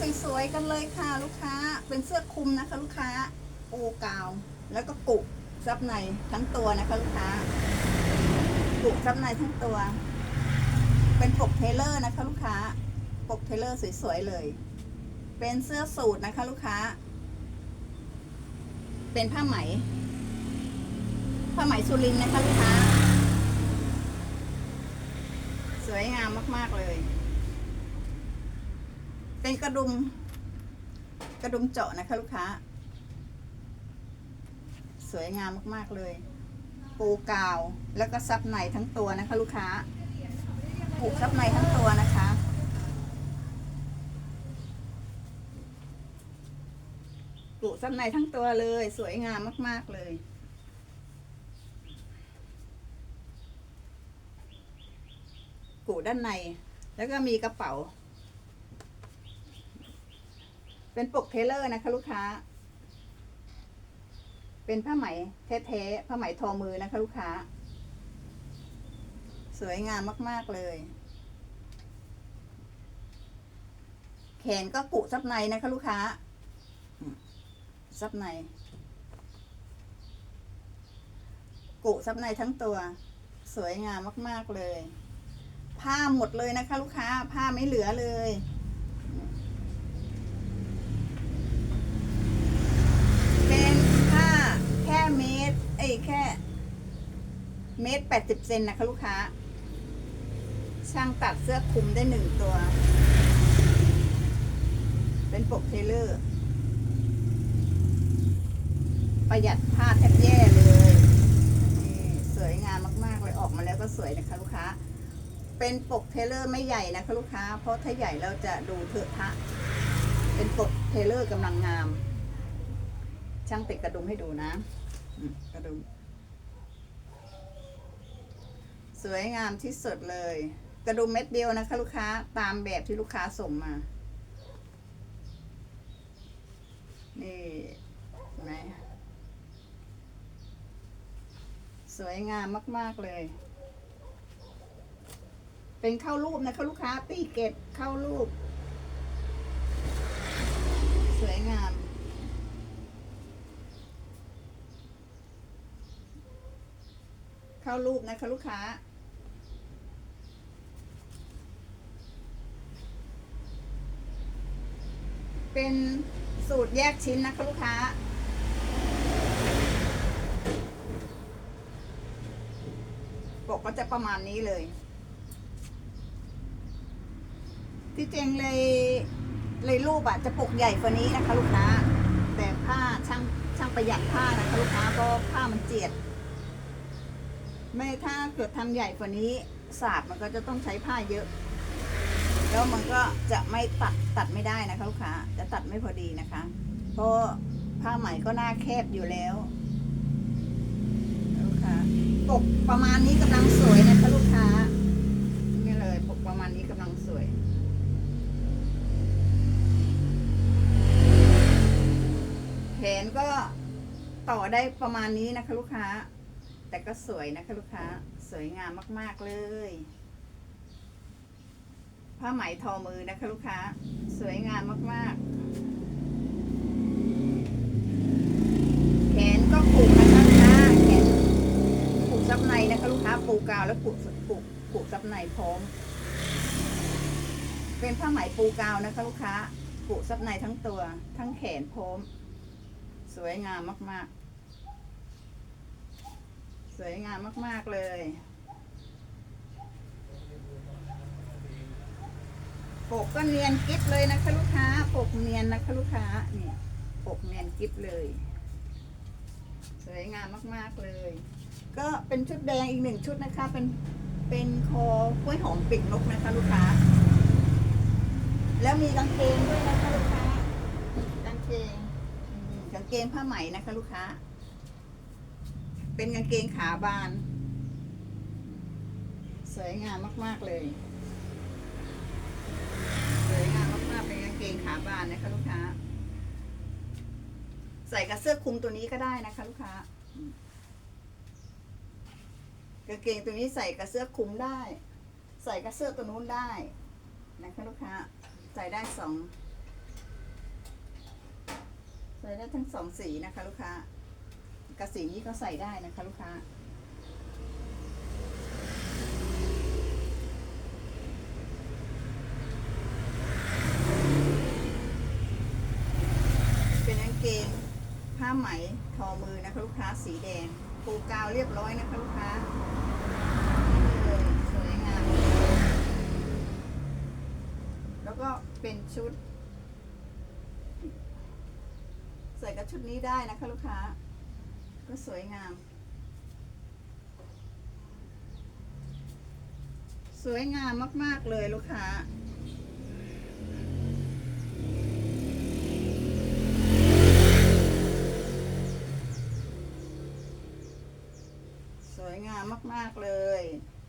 สวยๆกันเลยค่ะลูกค้า เป็นเสื้อคลุมนะคะ ลูกค้า โอกาว แล้วก็กุซับในทั้งตัวนะคะลูกค้า กุซับในทั้งตัว เป็นปกเทเลอร์นะคะลูกค้า ปกเทเลอร์สวยๆเลย เป็นเสื้อสูทนะคะ ลูกค้า เป็นผ้าไหม ผ้าไหมสุรินนะคะลูกค้า สวยงามมากๆเลย เป็นกระดุม กระดุมเจาะนะคะลูกค้า สวยงามมากๆเลย ปูกาวแล้วก็ซับในทั้งตัวนะคะ ลูกค้าปูซับในทั้งตัวนะคะ ปูซับในทั้งตัวเลย สวยงามมาก ๆเลยกูด้านใน แล้วก็มีกระเป๋า เป็นปกเทเลอร์นะคะลูกค้า เป็นผ้าไหมแท้ๆผ้าไหมทอมือนะคะลูกค้า สวยงามมากๆเลย แขนก็กุซับในนะคะลูกค้า ซับใน กุซับในทั้งตัว สวยงามมากๆเลย ผ้าหมดเลยนะคะลูกค้า ผ้าไม่เหลือเลย เป็นผ้าแค่เมตร เอ้ยแค่ เมตรแปดสิบเซนนะคะลูกค้า ช่างตัดเสื้อคลุมได้หนึ่งตัว เป็นปกเทเลอร์ ประหยัดผ้าแทบแย่เลยสวยงามมากๆเลยออกมาแล้วก็สวยนะคะลูกค้า เป็นปกเทเลอร์ไม่ใหญ่นะคะลูกค้า เพราะถ้าใหญ่เราจะดูเถอะทะ เป็นปกเทเลอร์กำลังงาม ช่างติดกระดุมให้ดูนะกระดุม สวยงามที่สุดเลย กระดุมเม็ดเดียวนะคะ ลูกค้าตามแบบที่ลูกค้าส่งมา นี่เห็นไหมสวยงามมาก ๆ เลย เป็นเข้ารูปนะคะลูกค้าตีเก็บเข้ารูป สวยงามเข้ารูปนะคะลูกค้า เป็นสูตรแยกชิ้นนะคะลูกค้า ปกก็จะประมาณนี้เลย ที่จริงเลยเลยรูปอะจะปกใหญ่กว่านี้นะคะลูกค้า แต่ผ้าช่างช่างประหยัดผ้านะคะลูกค้าเพราะผ้ามันเจียด ไม่ถ้าเกิดทำใหญ่กว่านี้สาบมันก็จะต้องใช้ผ้าเยอะ แล้วมันก็จะไม่ตัดตัดไม่ได้นะคะลูกค้าจะตัดไม่พอดีนะคะ เพราะผ้าไหมก็หน้าแคบอยู่แล้วลูกค้าปกประมาณนี้กำลังสวยนะคะลูกค้านี่เลยปกประมาณนี้กำลังสวยแขนก็ต่อได้ประมาณนี้นะคะลูกค้า แต่ก็สวยนะคะลูกค้า สวยงามมาก ๆ เลย ผ้าไหมทอมือนะคะลูกค้า สวยงามมากๆ แขนก็ผูกนะคะลูกค้าแขนผูกซับในนะคะลูกค้าปูกาวแล้วผูกผูกผูกซับในพร้อม เป็นผ้าไหมปูกาวนะคะลูกค้าผูกซับในทั้งตัว ทั้งแขนพร้อม สวยงามมากๆ สวยงามมากๆเลย ปกก็เนียนกิ๊บเลยนะคะลูกค้า ปกเนียนนะคะลูกค้านี่ปกเนียนกิ๊บเลย สวยงามมากๆเลย ก็เป็นชุดแดงอีกหนึ่งชุดนะคะ เป็น เป็นคอกล้วยหอมปีกนกนะคะลูกค้า แล้วมีกางเกงด้วยนะคะลูกค้า กางเกง กางเกงผ้าไหมนะคะลูกค้า เป็นกางเกงขาบาน สวยงามมากๆเลยานนะคะลูกค้า ใส่กับเสื้อคลุมตัวนี้ก็ได้นะคะลูกค้ากางเกงตัวนี้ใส่กับเสื้อคลุมได้ ใส่กับเสื้อตัวนู้นได้นะคะลูกค้า ใส่ได้สองใส่ได้ทั้งสองสีนะคะลูกค้ากระสีนี้ก็ใส่ได้นะคะลูกค้า ไหมทอมือนะคะลูกค้าสีแดงปูกาวเรียบร้อยนะคะลูกค้าเลยสวยงาม แล้วก็เป็นชุด ใส่กับชุดนี้ได้นะคะลูกค้า ก็สวยงาม สวยงามมาก ๆ เลยลูกค้าามมาก ๆเลย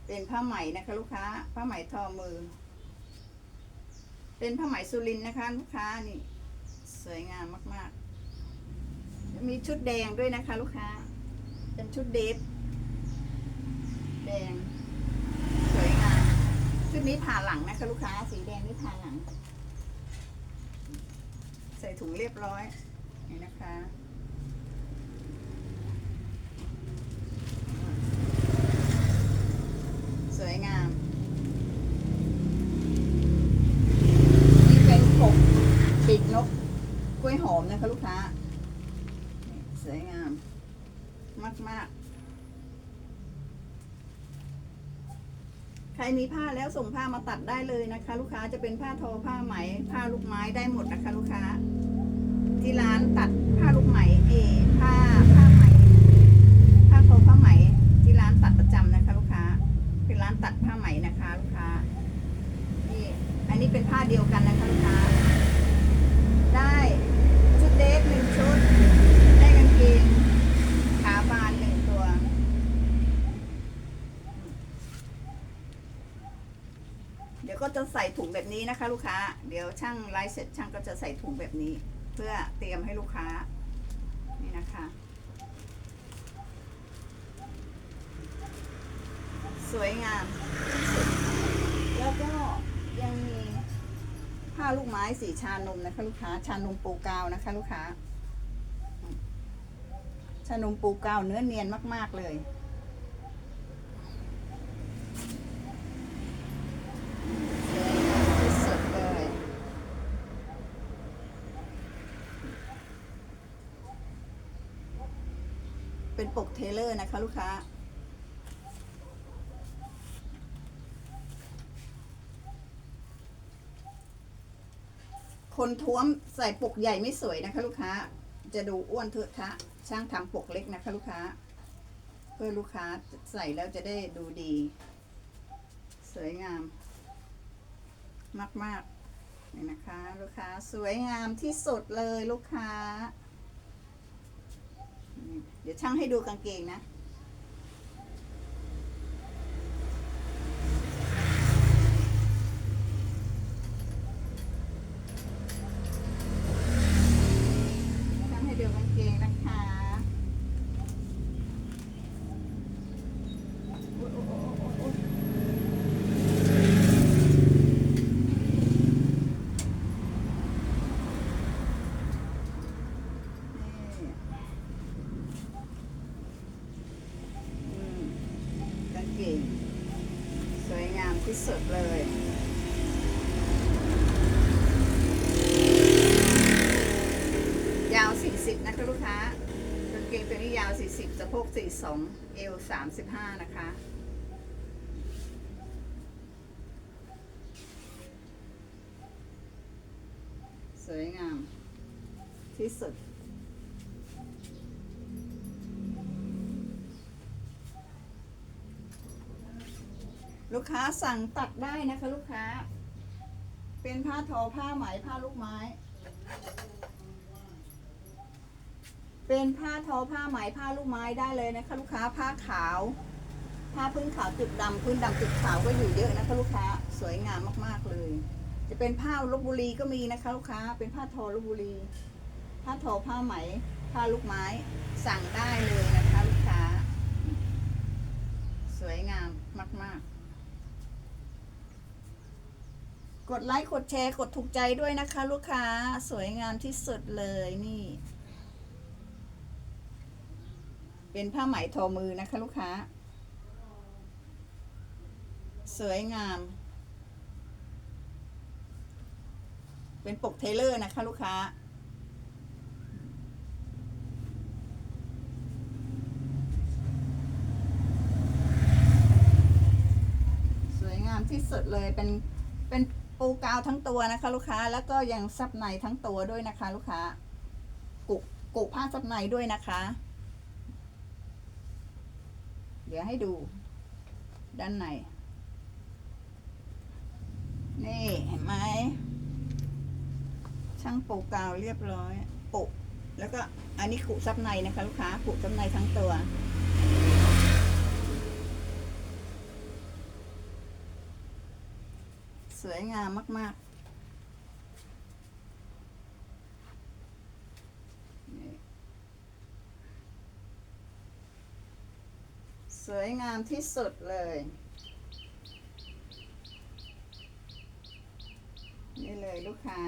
เป็นผ้าไหมนะคะลูกค้า ผ้าไหมทอมือ เป็นผ้าไหมสุรินนะคะ ลูกค้านี่ สวยงามมากๆ มีชุดแดงด้วยนะคะ ลูกค้า เป็นชุดเดฟแดง สวยงาม ชุดนี้ผ่าหลังนะคะลูกค้า สีแดงนี่ผ่าหลัง ใส่ถุงเรียบร้อยนี่นะคะ สวยงาม นี่เป็นปกปีกนกกล้วยหอมนะคะลูกค้านี่สวยงาม มากมากๆใค รมีผ้าแล้วส่งผ้ามาตัดได้เลยนะคะ ลูกค้าจะเป็นผ้าทอผ้าไหม ผ้าลูกไม้ได้หมดนะคะ ลูกค้า ที่ร้านตัดผ้าลูกไหมเอผ้าผ้าไหม ผ้าทอผ้าไหม ที่ร้านตัดประจำนะคะ ลูกค้า เป็นร้านตัดผ้าไหมนะคะ ลูกค้านี่อันนี้เป็นผ้าเดียวกันนะคะ ลูกค้า ได้ชุดเดฟหนึ่งชุดกางเกงขาบานหนึ่งตัว เดี๋ยว ก็จะใส่ถุงแบบนี้นะคะ ลูกค้า เดี๋ยวช่างไลฟ์เสร็จช่างก็จะใส่ถุงแบบนี้ เพื่อเตรียมให้ลูกค้า นี่นะคะ สวยงาม แล้วก็ยังมีผ้าลูกไม้สีชานมนะคะ ลูกค้า ชานมปูกาวนะคะ ลูกค้า ชานมปูกาวเนื้อเนียนมาก ๆเลย สวยงามที่สุดเลย เปกเทเลอร์นะคะลูกค้า คนท้วมใส่ปกใหญ่ไม่สวยนะคะลูกค้า จะดูอ้วนเถอะทะช่างทำปกเล็กนะคะลูกค้า เพื่อลูกค้าใส่แล้วจะได้ดูดี สวยงาม มากๆนี่นะคะ ลูกค้าสวยงามที่สุดเลยลูกค้า เดี๋ยวช่างให้ดูกางเกงนะ ช่างให้ดูกางเกงนะคะอุ๊ยอุ๊ยอุ๊ยอุ๊ยอุ๊ยนี่อืมกางเกงสวยงามที่สุดเลย ยาว 40 นะคะลูกค้ากางเกงตัวนี้ยาว 40สะโพก42เอว35นะคะสวยงาม ที่สุด ลูกค้าสั่งตัดได้นะคะลูกค้า เป็นผ้าทอผ้าไหมผ้าลูกไม้ เป็นผ้าทอผ้าไหมผ้าลูกไม้ได้เลยนะคะลูกค้าผ้าขาว ผ้าพื้นขาวจุดดำพื้นดำจุดขาวก็อยู่เยอะนะคะลูกค้าสวยงามมากๆเลย จะเป็นผ้าลบบุรีก็มีนะคะลูกค้าเป็นผ้าทอลบบุรี ผ้าทอผ้าไหม ผ้าลูกไม้สั่งได้เลยนะคะลูกค้า สวยงามมาก ๆกดไลค์ กดแชร์ กดถูกใจด้วยนะคะ ลูกค้า สวยงามที่สุดเลยนี่ เป็นผ้าไหมทอมือนะคะลูกค้า สวยงาม เป็นปกเทเลอร์นะคะลูกค้า สวยงามที่สุดเลยเป็นเป็นปูกาวทั้งตัวนะคะ ลูกค้าแล้วก็ยังซับในทั้งตัวด้วยนะคะ ลูกค้ากุกกุผ้าซับในด้วยนะคะ เดี๋ยวให้ดู ด้านใน นี่เห็นไหมช่างปูกาวเรียบร้อยปุแล้วก็อันนี้กุซับในนะคะลูกค้ากุซับในทั้งตัว สวยงามมาก ๆ นี่ สวยงามที่สุดเลย นี่เลยลูกค้า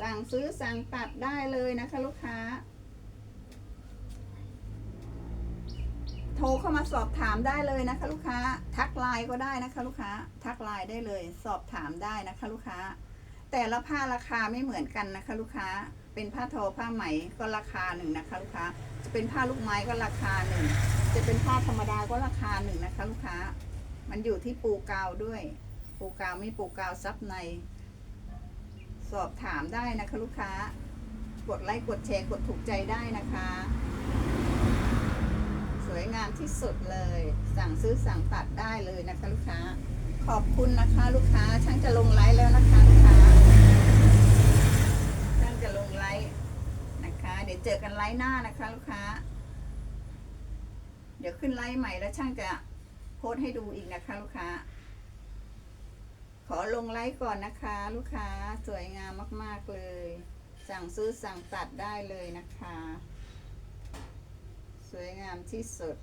สั่งซื้อสั่งตัดได้เลยนะคะลูกค้า โทรเข้ามาสอบถามได้เลยนะคะลูกค้า ทักไลน์ก็ได้นะคะลูกค้า ทักไลน์ได้เลย สอบถามได้นะคะลูกค้า แต่ละผ้าราคาไม่เหมือนกันนะคะ ลูกค้า เป็นผ้าทอผ้าไหมก็ราคาหนึ่งนะคะ ลูกค้า จะเป็นผ้าลูกไม้ก็ราคาหนึ่ง จะเป็นผ้าธรรมดาก็ราคาหนึ่งนะคะ ลูกค้า มันอยู่ที่ปูกาวด้วย ปูกาวไม่ปูกาวซับใน สอบถามได้นะคะ ลูกค้า กดไลค์กดแชร์กดถูกใจได้นะคะ สวยงามที่สุดเลย สั่งซื้อสั่งตัดได้เลยนะคะ ลูกค้าขอบคุณนะคะ ลูกค้าช่างจะลงไลฟ์แล้วนะคะลูกค้า ช่างจะลงไลฟ์นะคะ เจอกันไลฟ์หน้านะคะ ลูกค้า เดี๋ยวขึ้นไลฟ์ใหม่แล้วช่างจะโพสให้ดูอีกนะคะ ลูกค้า ขอลงไลฟ์ก่อนนะคะ ลูกค้าสวยงามมาก ๆเลย สั่งซื้อสั่งตัดได้เลยนะคะ สวยงามที่สุด